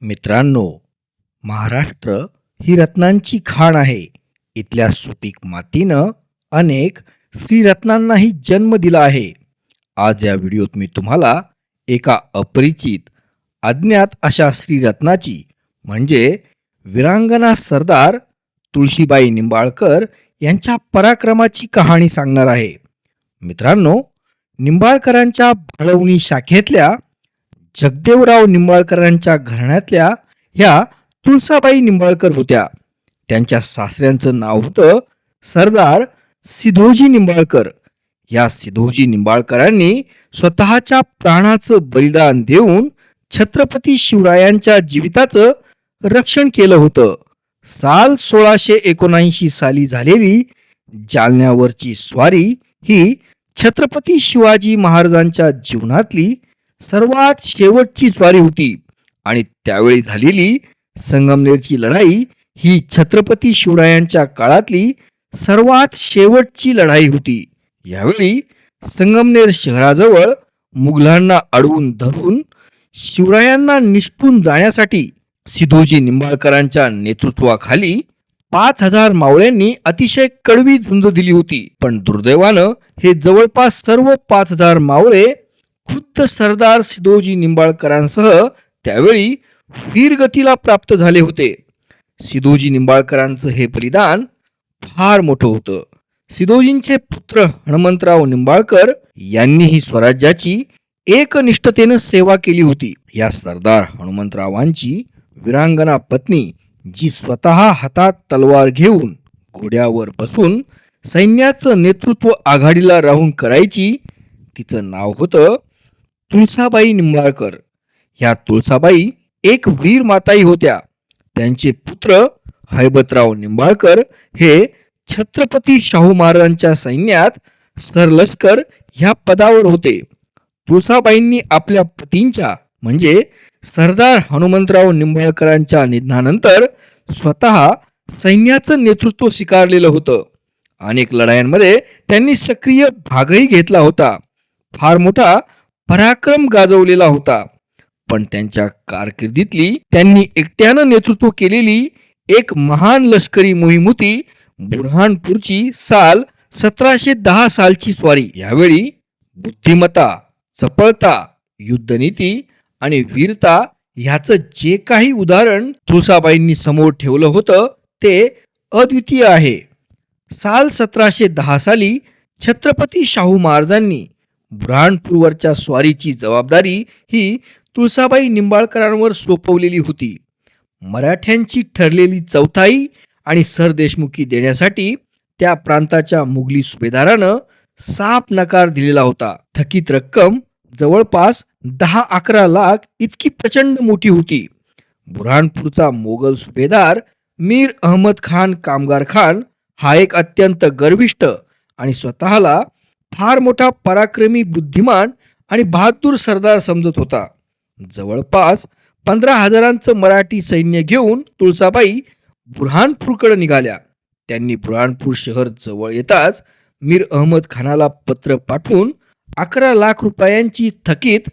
मित्रांनो महाराष्ट्र ही रत्नांची खाण आहे. इथल्या सुपीक मातीनं अनेक श्रीरत्नांनाही जन्म दिला आहे. आज या व्हिडिओत मी तुम्हाला एका अपरिचित अज्ञात अशा श्रीरत्नाची म्हणजे विरांगना सरदार तुळशीबाई निंबाळकर यांच्या पराक्रमाची कहाणी सांगणार आहे. मित्रांनो निंबाळकरांच्या भाळवणी शाखेतल्या जगदेवराव निंबाळकरांच्या घराण्यातल्या ह्या तुळसाबाई निंबाळकर होत्या. त्यांच्या सासऱ्यांचं नाव होतं सरदार सिधोजी निंबाळकर. या सिधोजी निंबाळकरांनी स्वतःच्या प्राणाचं बलिदान देऊन छत्रपती शिवरायांच्या जीविताचं रक्षण केलं होतं. साल सोळाशे एकोणऐंशी साली झालेली जालन्यावरची स्वारी ही छत्रपती शिवाजी महाराजांच्या जीवनातली सर्वात शेवटची स्वारी होती आणि त्यावेळी झालेली संगमनेरची लढाई ही छत्रपती शिवरायांच्या काळातली सर्वात शेवटची लढाई होती. यावेळी संगमनेर शहराजवळ मुघलांना अडवून धरून शिवरायांना निष्ठून जाण्यासाठी सिधोजी निंबाळकरांच्या नेतृत्वाखाली पाच हजार मावळ्यांनी अतिशय कडवी झुंज दिली होती. पण दुर्दैवानं हे जवळपास सर्व पाच हजार मावळे खुद्द सरदार सिदोजी निंबाळकरांसह त्यावेळी वीरगतीला प्राप्त झाले होते. सिदोजी निंबाळकरांचं हे बलिदान फार मोठं होतं. सिदोजींचे पुत्र हनुमंतराव निंबाळकर यांनीही स्वराज्याची एकनिष्ठतेनं सेवा केली होती. या सरदार हनुमंतरावांची वीरांगणा पत्नी जी स्वतः हातात तलवार घेऊन घोड्यावर बसून सैन्याचं नेतृत्व आघाडीला राहून करायची तिचं नाव होतं तुळसाबाई निंबाळकर. ह्या तुळसाबाई एक वीर माताई होत्या. त्यांचे पुत्र हैबतराव निंबाळकर हे छत्रपती शाहू महाराजांच्या सैन्यात सरलष्कर ह्या पदावर होते. तुळसाबाईंनी आपल्या पतींच्या म्हणजे सरदार हनुमंतराव निंबाळकरांच्या निधनानंतर स्वतः सैन्याचं नेतृत्व स्वीकारलेलं होतं. अनेक लढायांमध्ये त्यांनी सक्रिय भागही घेतला होता. फार मोठा पराक्रम गाजवलेला होता. पण त्यांच्या कारकिर्दीतली त्यांनी एकट्यानं नेतृत्व केलेली एक महान लष्करी मोहीम होती बुरहानपूरची साल सतराशे दहा सालची स्वारी. यावेळी बुद्धिमत्ता चपळता युद्धनीती आणि वीरता ह्याचं जे काही उदाहरण तुळसाबाईंनी समोर ठेवलं होतं ते अद्वितीय आहे. साल सतराशे दहा साली छत्रपती शाहू महाराजांनी बुरहानपूरवरच्या स्वारीची जबाबदारी ही तुळसाबाई निंबाळकरांवर सोपवलेली होती. मराठ्यांची ठरलेली चौथाई आणि सरदेशमुखी देण्यासाठी त्या प्रांताच्या मुघली सुभेदारानं साफ नकार दिलेला होता. थकीत रक्कम जवळपास दहा अकरा लाख इतकी प्रचंड मोठी होती. बुऱ्हाणपूरचा मोगल सुभेदार मीर अहमद खान कामगार खान हा एक अत्यंत गर्विष्ठ आणि स्वतःला फार मोठा पराक्रमी बुद्धिमान आणि बहादूर सरदार समजत होता. जवळपास पंधरा हजारांचं मराठी सैन्य घेऊन तुळसाबाई बुरहानपूरकडे निघाल्या. त्यांनी बुरहानपूर शहर जवळ येताच मीर अहमद खानाला पत्र पाठवून अकरा लाख रुपयांची थकीत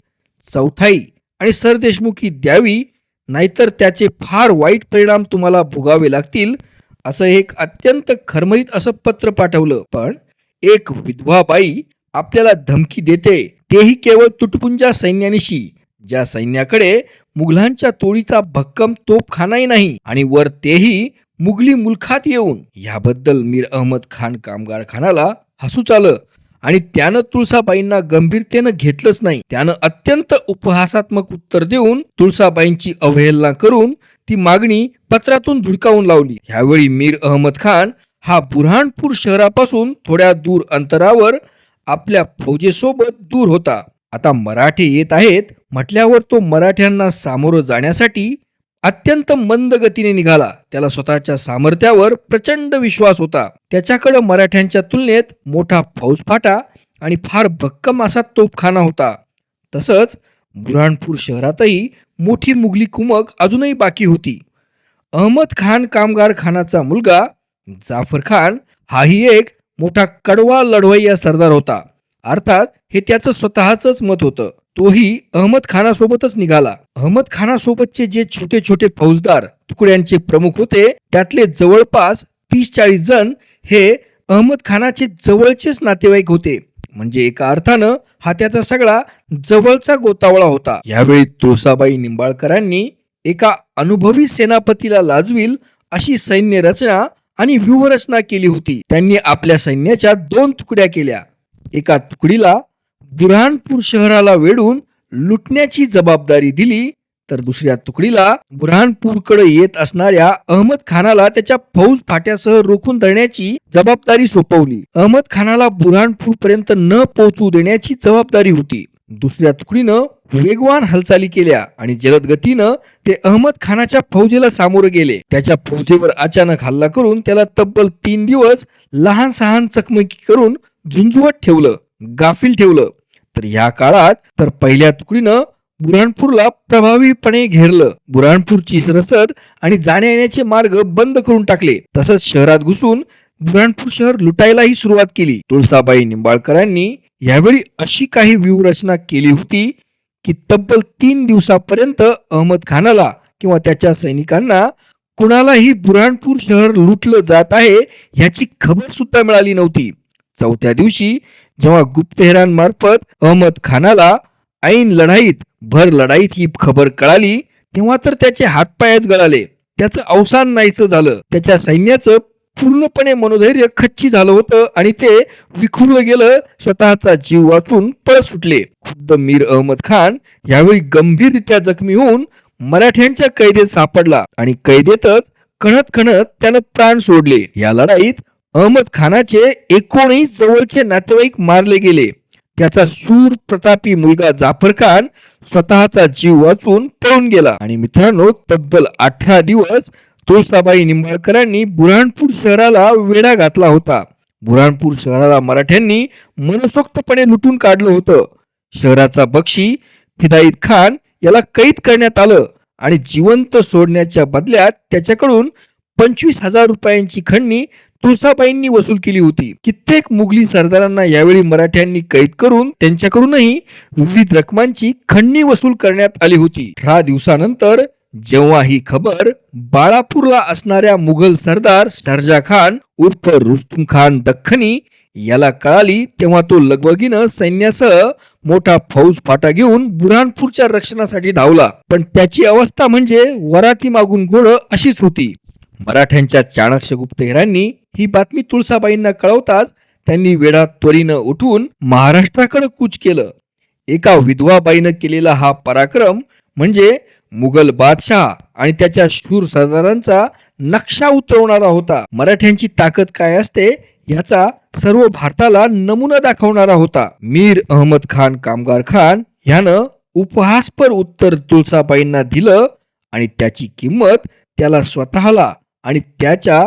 चौथाई आणि सरदेशमुखी द्यावी नाहीतर त्याचे फार वाईट परिणाम तुम्हाला भोगावे लागतील असं एक अत्यंत खरमरीत असं पत्र पाठवलं. पण एक विधवा बाई आपल्याला धमकी देते तेही केवळ तुटपुंजा सैन्यानिशी. ज्या सैन्याकडे मुघलांच्या तोडीचा भक्कम तोपखानाही नाही आणि वर तेही मुघली मुलखात येऊन. याबद्दल मीर अहमद खान कामगार खानाला हसूच आलं आणि त्यानं तुळसाबाईंना गंभीरतेनं घेतलंच नाही. त्यानं अत्यंत उपहासात्मक उत्तर देऊन तुळसाबाईंची अवहेलना करून ती मागणी पत्रातून धुडकावून लावली. ह्यावेळी मीर अहमद खान हा बुरहानपूर शहरापासून थोड्या दूर अंतरावर आपल्या फौजेसोबत दूर होता. आता मराठे येत आहेत म्हटल्यावर तो मराठ्यांना सामोरं जाण्यासाठी अत्यंत मंद गतीने निघाला. त्याला स्वतःच्या सामर्थ्यावर प्रचंड विश्वास होता. त्याच्याकडे मराठ्यांच्या तुलनेत मोठा फौजफाटा आणि फार भक्कम असा तोफखाना होता. तसंच बुरहानपूर शहरातही मोठी मुघली कुमक अजूनही बाकी होती. अहमद खान कामगार खानाचा मुलगा जाफर खान हाही एक मोठा कडवा लढवय्या सरदार होता. अर्थात हे त्याचं स्वतःचंच मत होतं. तोही अहमद खानासोबतच निघाला. अहमद खानासोबतचे जे छोटे छोटे फौजदार तुकड्यांचे प्रमुख होते त्यातले जवळपास तीस चाळीस जण हे अहमद खानाचे जवळचेच नातेवाईक होते. म्हणजे एका अर्थानं हा त्याचा सगळा जवळचा गोतावळा होता. यावेळी तुळसाबाई निंबाळकरांनी एका अनुभवी सेनापतीला लाजविल अशी सैन्य रचना आणि व्यूहरचना केली होती. त्यांनी आपल्या सैन्याच्या दोन तुकड्या केल्या. एका तुकडीला बुरहानपूर शहराला वेढून लुटण्याची जबाबदारी दिली तर दुसऱ्या तुकडीला बुरहानपूरकडे येत असणाऱ्या अहमद खानाला त्याच्या फौज फाट्यासह रोखून धरण्याची जबाबदारी सोपवली. अहमद खानाला बुरहानपूर पर्यंत न पोहोचू देण्याची जबाबदारी होती. दुसऱ्या तुकडीनं वेगवान हालचाली केल्या आणि जलद गतीनं ते अहमद खानाच्या फौजेला सामोरे गेले. त्याच्या फौजेवर अचानक हल्ला करून त्याला तब्बल तीन दिवस लहान सहान चकमकी करून झुंझुवत ठेवलं गाफील ठेवलं. तर या काळात तर पहिल्या तुकडीनं बुऱ्हाणपूरला प्रभावीपणे घेरलं. बुऱ्हाणपूरची रसद आणि जाण्या येण्याचे मार्ग बंद करून टाकले. तसंच शहरात घुसून बुऱ्हाणपूर शहर लुटायलाही सुरुवात केली. तुळसाबाई निंबाळकरांनी यावेळी अशी काही व्यूहरचना केली होती की तब्बल तीन दिवसापर्यंत अहमद खानाला किंवा त्याच्या सैनिकांना कुणालाही बुऱ्हाणपूर शहर लुटलं जात आहे ह्याची खबर सुद्धा मिळाली नव्हती. चौथ्या दिवशी जेव्हा गुप्तहेरांमार्फत अहमद खानाला ऐन लढाईत भर लढाईत ही खबर कळाली तेव्हा तर त्याचे हातपायच गळाले. त्याचं अवसान नाहीसं झालं. त्याच्या सैन्याचं पूर्णपणे मनोधैर्य खच्ची झालं होतं आणि ते विखुरलं गेलं. स्वतःचा जीव वाचून पळत सुटले. खुद्द मीर अहमद खान यावेळी गंभीररित्या जखमी होऊन मराठ्यांच्या कैदेत सापडला आणि कैदेतच खणत खणत त्यानं प्राण सोडले. या लढाईत अहमद खानाचे एकोणीस जवळचे नातेवाईक मारले गेले. त्याचा शूर प्रतापी मुलगा जाफर खान स्वतःचा जीव वाचून पळून गेला. आणि मित्रांनो तब्बल अठरा दिवस तुळसाबाई निंबाळकरांनी बुऱ्हाणपूर शहराला वेढा घातला होता. बुऱ्हाणपूर शहराला मराठ्यांनी मनसोक्तपणे लुटून काढलं होतं. शहराचा बक्षी फिदाईद खान याला कैद करण्यात आलं आणि जिवंत सोडण्याच्या बदल्यात त्याच्याकडून पंचवीस हजार रुपयांची खंडणी तुळसाबाईंनी वसूल केली होती. कित्येक मुघली सरदारांना यावेळी मराठ्यांनी कैद करून त्यांच्याकडूनही विविध रकमांची खंडणी वसूल करण्यात आली होती. अठरा दिवसानंतर जेव्हा ही खबर बाळापूरला असणाऱ्या मुघल सरदार शर्जा खान उर्फ रुस्तुम खान दख्खनी याला कळाली तेव्हा तो लगबगीनं सैन्यासह मोठा फौज फाटा घेऊन बुऱ्हाणपूरच्या रक्षणासाठी धावला. पण त्याची अवस्था म्हणजे वराती मागून घोडं अशीच होती. मराठ्यांच्या चाणक्य गुप्तहेरांनी ही बातमी तुळसाबाईंना कळवताच त्यांनी वेळा त्वरीनं उठून महाराष्ट्राकडे कूच केलं. एका विधवाबाईनं केलेला हा पराक्रम म्हणजे मुघल बादशाह आणि त्याच्या शूर सरदारांचा नक्षा उतरवणारा होता. मराठ्यांची ताकद काय असते याचा सर्व भारताला नमुना दाखवणारा होता. मीर अहमद खान कामगार खान ह्यानं उपहासपर उत्तर तुळसाबाईंना दिलं आणि त्याची किंमत त्याला स्वतःला आणि त्याच्या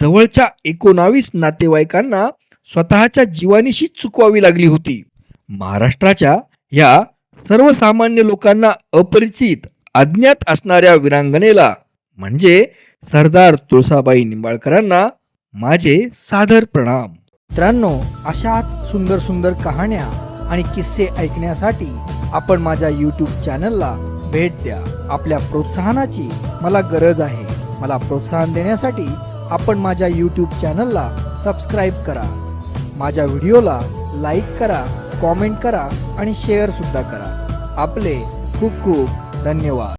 जवळच्या एकोणावीस नातेवाईकांना स्वतःच्या जीवानीशी चुकवावी लागली होती. महाराष्ट्राच्या या सर्वसामान्य लोकांना अपरिचित अज्ञात असणाऱ्या विरांगणेला म्हणजे सरदार तुळसाबाई निंबाळकरांना माझे सादर प्रणाम. मित्रांनो अशाच सुंदर सुंदर कहाण्या आणि किस्से ऐकण्यासाठी आपण माझ्या यूट्यूब चॅनलला भेट द्या. आपल्या प्रोत्साहनाची मला गरज आहे. मला प्रोत्साहन देण्यासाठी आपण माझ्या यूट्यूब चॅनलला सबस्क्राईब करा. माझ्या व्हिडिओला लाईक करा कॉमेंट करा आणि शेअरसुद्धा करा. आपले खूप खूप धन्यवाद.